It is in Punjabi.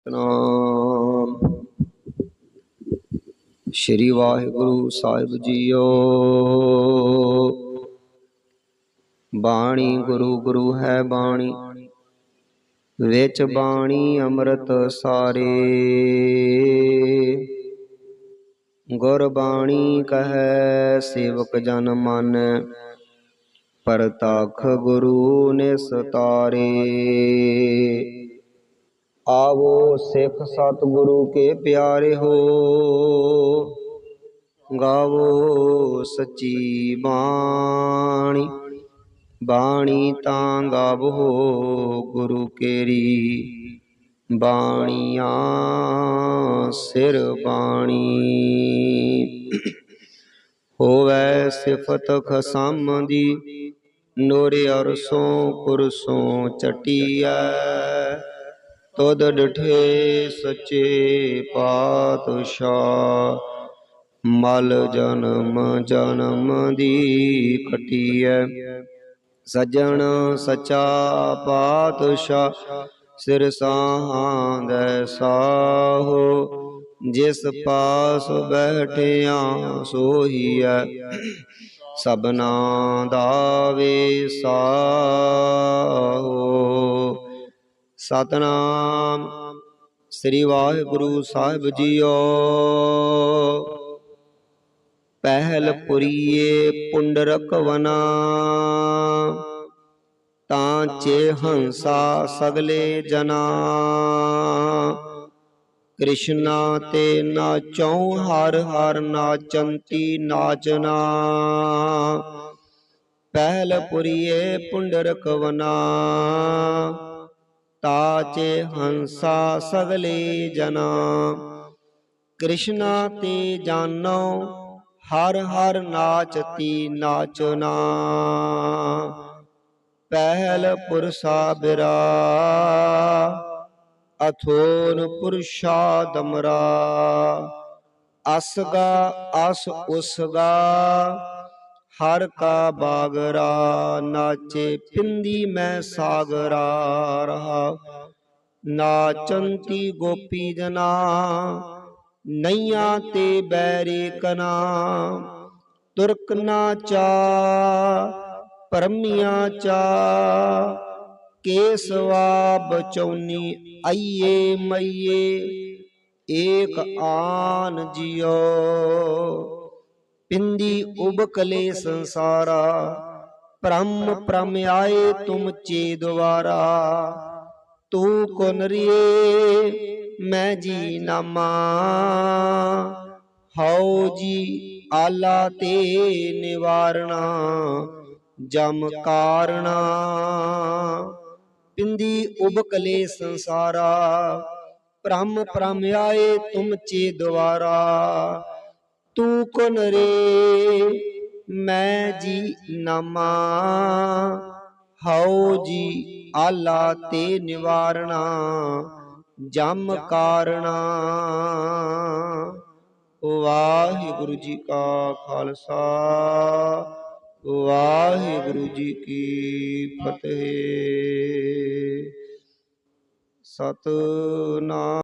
ਸਤਨਾਮ। ਸ਼੍ਰੀ ਵਾਹਿਗੁਰੂ ਸਾਹਿਬ ਜੀਓ। ਬਾਣੀ ਗੁਰੂ ਗੁਰੂ ਹੈ ਬਾਣੀ, ਵਿੱਚ ਬਾਣੀ ਅੰਮ੍ਰਿਤ ਸਾਰੇ। ਗੁਰ ਬਾਣੀ ਕਹੈ, ਸੇਵਕ ਜਨ ਮਨ, ਪਰਤਖ ਗੁਰੂ ਨੇ ਸਤਾਰੇ ਆਵੋ ਸਿੱਖ ਸਤਿਗੁਰੂ ਕੇ ਪਿਆਰੇ ਹੋ ਗਾਵੋ ਸੱਚੀ ਬਾਣੀ ਬਾਣੀ ਤਾਂ ਗਾਵੋ ਗੁਰੂ ਕੇਰੀ, ਬਾਣੀਆਂ ਸਿਰ ਬਾਣੀ। ਹੋਵੇ ਸਿਫਤ ਖਸਮ ਦੀ, ਨੋਰੇ ਅਰਸੋਂ ਕੁਰਸੋਂ ਚਟੀਐ। ਤੁਧ ਡਠੇ ਸੱਚੇ ਪਾਤਸ਼ਾਹ। ਮਲ ਜਨਮ ਜਨਮ ਦੀ ਕਟੀਐ ਸਜਣ ਸਚਾ ਪਾਤਸ਼ਾਹ, ਸਿਰ ਸਾਹਾਂਦੈ ਸਾਹੋ। ਜਿਸ ਪਾਸ ਬੈਠਿਆ ਸੋਹੀਐ ਸਬਨਾ ਦਾ ਵਿਸਾਹੋ ਸਤਨਾਮ। ਸ੍ਰੀ ਵਾਹਿਗੁਰੂ ਸਾਹਿਬ ਜੀਓ। ਪਹਿਲ ਪੁਰੀਏ ਪੁੰਡਰਕ ਵਨਾ ਤਾਂ ਚੇ ਹੰਸਾ ਸਗਲੇ ਜਨਾ। ਕ੍ਰਿਸ਼ਨਾ ਤੇ ਨਾਚਉ ਹਰ ਹਰ ਨਾਚੰਤੀ ਨਾਚਨਾ ਪਹਿਲ ਪੁਰੀਏ ਪੁੰਡਰਕ ਵਨਾ ਤਾਚੇ ਹੰਸਾ ਸਗਲੇ ਜਨਾ। ਕ੍ਰਿਸ਼ਨਾ ਤੇ ਜਾਨੋ, ਹਰ ਹਰ ਨਾਚਤੀ ਨਾਚਨਾ। ਪਹਿਲ ਪੁਰਸਾ ਬਿਰਾ ਅਥੋਨ ਪੁਰਸ਼ਾ ਦਮਰਾ। ਅਸਗਾ ਅਸ ਉਸਗਾ ਹਰ ਕਾ ਬਾਗਰਾ ਨਾਚੇ ਪਿੰਦੀ ਮੈਂ ਸਾਗਰਾ ਰਹਾ। ਨਾਚੰਤੀ ਗੋਪੀ ਜਨਾ, ਨਈਆਂ ਤੇ ਬੈਰੇ ਕਨਾ। ਤੁਰਕ ਨਾਚਾ ਪਰਮੀਆਂ ਚਾ। ਕੇਸਵਾ ਬਚੌਨੀ ਆਈਏ ਮਈਏ, ਏਕ ਆਨ ਜਿਉ। ਪਿੰਦੀ ਉਬਕਲੇ ਸੰਸਾਰਾ। ਪ੍ਰਮ ਪ੍ਰਮ ਆਏ ਤੁਮ ਚੇ ਦੁਆਰਾ। ਤੂੰ ਕੋਨਰੀਏ ਮੈਂ ਜੀ ਨਾਮਾ ਹਉ ਜੀ ਆਲਾ ਤੇ ਨਿਵਾਰਣਾ, ਜਮ ਕਾਰਣਾ। ਪਿੰਦੀ ਉਬਕਲੇ ਸੰਸਾਰਾ। ਪ੍ਰਮ ਪ੍ਰਮ ਆਏ ਤੁਮ ਚੇ ਦੁਆਰਾ। ਤੂੰ ਕੋਨ ਰੇ? ਮੈਂ ਜੀ ਨਾਮਾ। ਹਉ ਜੀ ਆਲਾ ਤੇ ਨਿਵਾਰਣਾ, ਜਮ ਕਾਰਣਾ। ਵਾਹਿਗੁਰੂ ਜੀ ਕਾ ਖਾਲਸਾ, ਵਾਹਿਗੁਰੂ ਜੀ ਕੀ ਫਤਿਹ। ਸਤਨਾਮ।